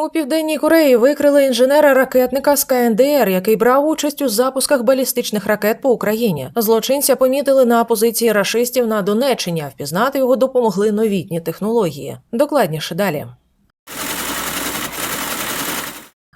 У південній Кореї викрили інженера-ракетника з КНДР, який брав участь у запусках балістичних ракет по Україні. Злочинця помітили на позиції рашистів на Донеччині. а Впізнати його допомогли новітні технології. Докладніше далі.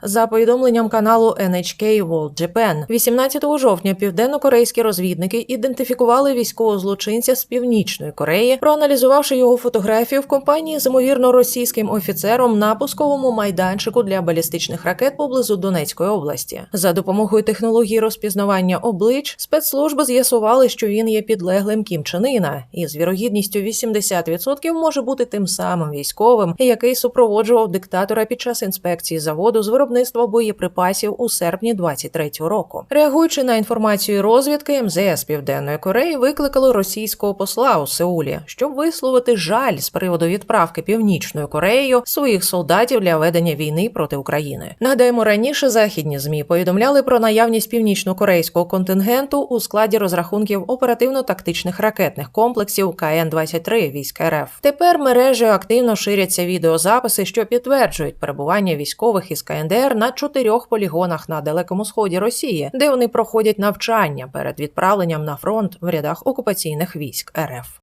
За повідомленням каналу NHK World Japan, 18 жовтня південно-корейські розвідники ідентифікували військового злочинця з північної Кореї, проаналізувавши його фотографію в компанії з ймовірно російським офіцером на пусковому майданчику для балістичних ракет поблизу Донецької області. За допомогою технології розпізнавання облич спецслужби з'ясували, що він є підлеглим Кім Чен Іна і з вірогідністю 80% може бути тим самим військовим, який супроводжував диктатора під час інспекції заводу з виробництва боєприпасів у серпні 23-го року. Реагуючи на інформацію розвідки, МЗС Південної Кореї викликало російського посла у Сеулі, щоб висловити жаль з приводу відправки Північною Кореєю своїх солдатів для ведення війни проти України. Нагадаємо, раніше західні змі повідомляли про наявність північно-корейського контингенту у складі розрахунків оперативно-тактичних ракетних комплексів КН-23 військ РФ. Тепер мережею активно ширяться відеозаписи, що підтверджують перебування військових із КНДР на чотирьох полігонах на далекому сході Росії, де вони проходять навчання перед відправленням на фронт в рядах окупаційних військ РФ.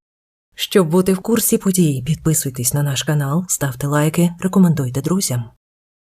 Щоб бути в курсі подій, підписуйтесь на наш канал, ставте лайки, рекомендуйте друзям.